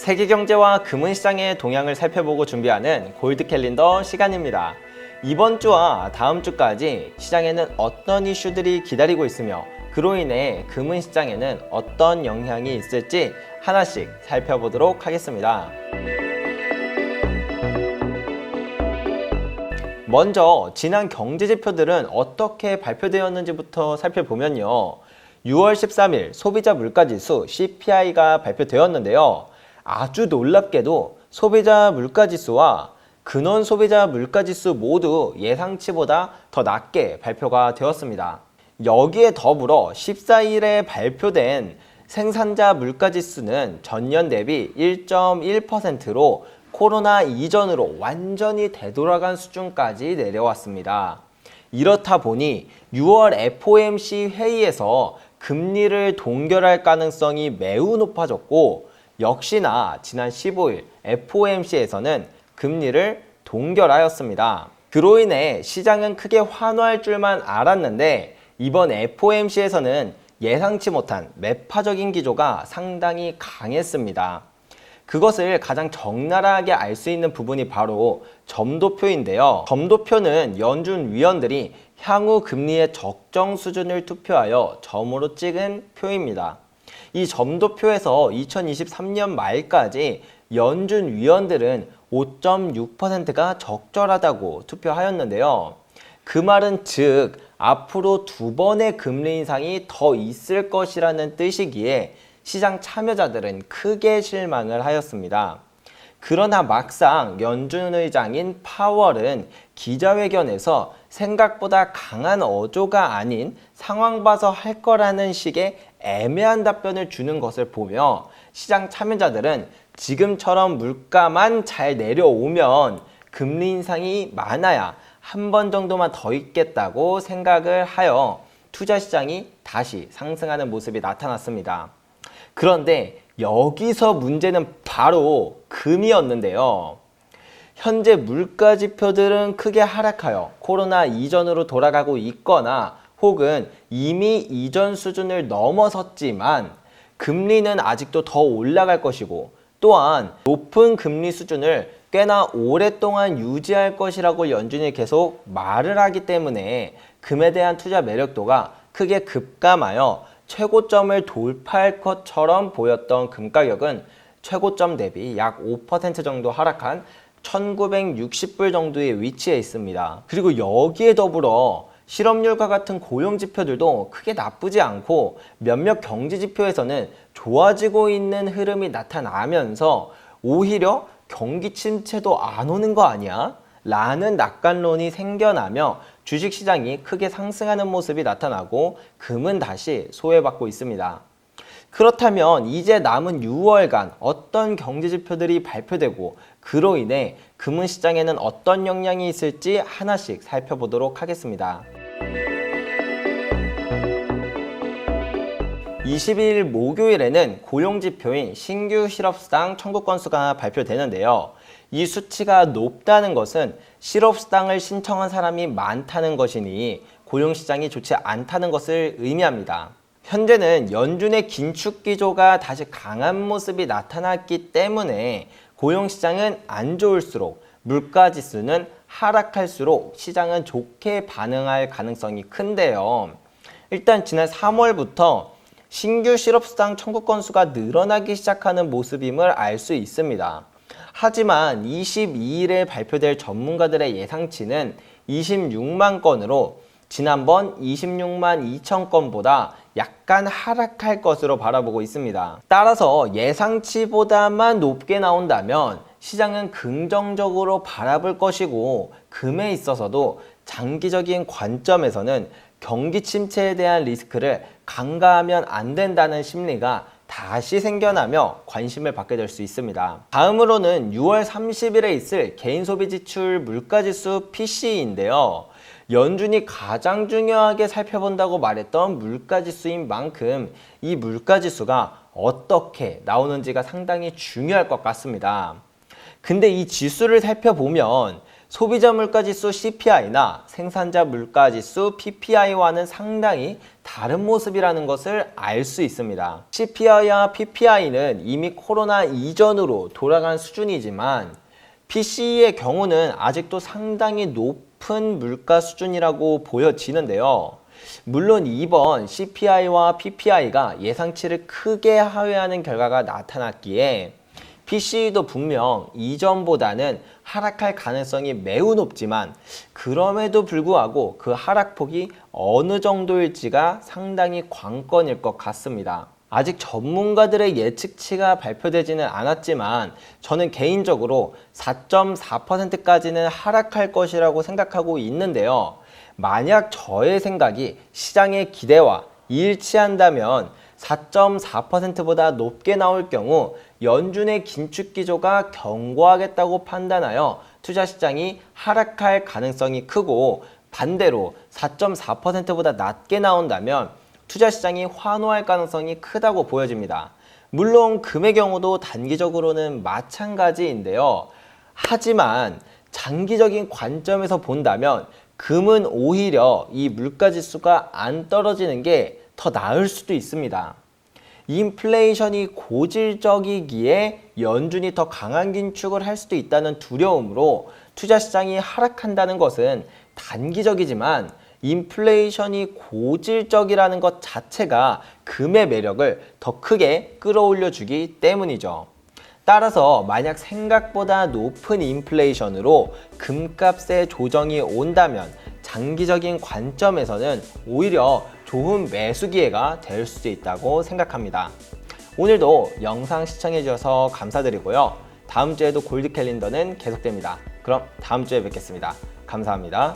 세계 경제와 금은 시장의 동향을 살펴보고 준비하는 골드 캘린더 시간입니다. 이번 주와 다음 주까지 시장에는 어떤 이슈들이 기다리고 있으며 그로 인해 금은 시장에는 어떤 영향이 있을지 하나씩 살펴보도록 하겠습니다. 먼저 지난 경제 지표들은 어떻게 발표되었는지부터 살펴보면요. 6월 13일 소비자 물가지수 CPI가 발표되었는데요. 아주 놀랍게도 소비자 물가지수와 근원 소비자 물가지수 모두 예상치보다 더 낮게 발표가 되었습니다. 여기에 더불어 14일에 발표된 생산자 물가지수는 전년 대비 1.1%로 코로나 이전으로 완전히 되돌아간 수준까지 내려왔습니다. 이렇다 보니 6월 FOMC 회의에서 금리를 동결할 가능성이 매우 높아졌고 역시나 지난 15일 FOMC에서는 금리를 동결하였습니다. 그로 인해 시장은 크게 환호할 줄만 알았는데 이번 FOMC에서는 예상치 못한 매파적인 기조가 상당히 강했습니다. 그것을 가장 적나라하게 알 수 있는 부분이 바로 점도표인데요. 점도표는 연준 위원들이 향후 금리의 적정 수준을 투표하여 점으로 찍은 표입니다. 이 점도표에서 2023년 말까지 연준 위원들은 5.6%가 적절하다고 투표하였는데요. 그 말은 즉 앞으로 두 번의 금리 인상이 더 있을 것이라는 뜻이기에 시장 참여자들은 크게 실망을 하였습니다. 그러나 막상 연준 의장인 파월은 기자회견에서 생각보다 강한 어조가 아닌 상황 봐서 할 거라는 식의 애매한 답변을 주는 것을 보며 시장 참여자들은 지금처럼 물가만 잘 내려오면 금리 인상이 많아야 한 번 정도만 더 있겠다고 생각을 하여 투자 시장이 다시 상승하는 모습이 나타났습니다. 그런데 여기서 문제는 바로 금이었는데요. 현재 물가 지표들은 크게 하락하여 코로나 이전으로 돌아가고 있거나 혹은 이미 이전 수준을 넘어섰지만 금리는 아직도 더 올라갈 것이고 또한 높은 금리 수준을 꽤나 오랫동안 유지할 것이라고 연준이 계속 말을 하기 때문에 금에 대한 투자 매력도가 크게 급감하여 최고점을 돌파할 것처럼 보였던 금 가격은 최고점 대비 약 5% 정도 하락한 1960불 정도의 위치에 있습니다. 그리고 여기에 더불어 실업률과 같은 고용 지표들도 크게 나쁘지 않고 몇몇 경제 지표에서는 좋아지고 있는 흐름이 나타나면서 오히려 경기 침체도 안 오는 거 아니야? 라는 낙관론이 생겨나며 주식시장이 크게 상승하는 모습이 나타나고 금은 다시 소외받고 있습니다. 그렇다면 이제 남은 6월간 어떤 경제지표들이 발표되고 그로 인해 금은 시장에는 어떤 영향이 있을지 하나씩 살펴보도록 하겠습니다. 22일 목요일에는 고용지표인 신규 실업수당 청구 건수가 발표되는데요. 이 수치가 높다는 것은 실업수당을 신청한 사람이 많다는 것이니 고용시장이 좋지 않다는 것을 의미합니다. 현재는 연준의 긴축 기조가 다시 강한 모습이 나타났기 때문에 고용시장은 안 좋을수록 물가 지수는 하락할수록 시장은 좋게 반응할 가능성이 큰데요. 일단 지난 3월부터 신규 실업수당 청구 건수가 늘어나기 시작하는 모습임을 알 수 있습니다. 하지만 22일에 발표될 전문가들의 예상치는 26만 건으로 지난번 26만 2천 건보다 약간 하락할 것으로 바라보고 있습니다. 따라서 예상치보다만 높게 나온다면 시장은 긍정적으로 바라볼 것이고 금에 있어서도 장기적인 관점에서는 경기 침체에 대한 리스크를 간과하면 안 된다는 심리가 다시 생겨나며 관심을 받게 될 수 있습니다. 다음으로는 6월 30일에 있을 개인 소비 지출 물가지수 PC인데요. 연준이 가장 중요하게 살펴본다고 말했던 물가지수인 만큼 이 물가지수가 어떻게 나오는지가 상당히 중요할 것 같습니다. 근데 이 지수를 살펴보면 소비자 물가지수 CPI나 생산자 물가지수 PPI와는 상당히 다른 모습이라는 것을 알 수 있습니다. CPI와 PPI는 이미 코로나 이전으로 돌아간 수준이지만 PCE의 경우는 아직도 상당히 높은 물가 수준이라고 보여지는데요. 물론 이번 CPI와 PPI가 예상치를 크게 하회하는 결과가 나타났기에 PC도 분명 이전보다는 하락할 가능성이 매우 높지만 그럼에도 불구하고 그 하락폭이 어느 정도일지가 상당히 관건일 것 같습니다. 아직 전문가들의 예측치가 발표되지는 않았지만 저는 개인적으로 4.4%까지는 하락할 것이라고 생각하고 있는데요. 만약 저의 생각이 시장의 기대와 일치한다면 4.4%보다 높게 나올 경우 연준의 긴축 기조가 견고하겠다고 판단하여 투자 시장이 하락할 가능성이 크고 반대로 4.4%보다 낮게 나온다면 투자 시장이 환호할 가능성이 크다고 보여집니다. 물론 금의 경우도 단기적으로는 마찬가지인데요. 하지만 장기적인 관점에서 본다면 금은 오히려 이 물가 지수가 안 떨어지는 게 더 나을 수도 있습니다. 인플레이션이 고질적이기에 연준이 더 강한 긴축을 할 수도 있다는 두려움으로 투자 시장이 하락한다는 것은 단기적이지만 인플레이션이 고질적이라는 것 자체가 금의 매력을 더 크게 끌어올려 주기 때문이죠. 따라서 만약 생각보다 높은 인플레이션으로 금값의 조정이 온다면 장기적인 관점에서는 오히려 좋은 매수 기회가 될 수도 있다고 생각합니다. 오늘도 영상 시청해 주셔서 감사드리고요. 다음 주에도 골드 캘린더는 계속됩니다. 그럼 다음 주에 뵙겠습니다. 감사합니다.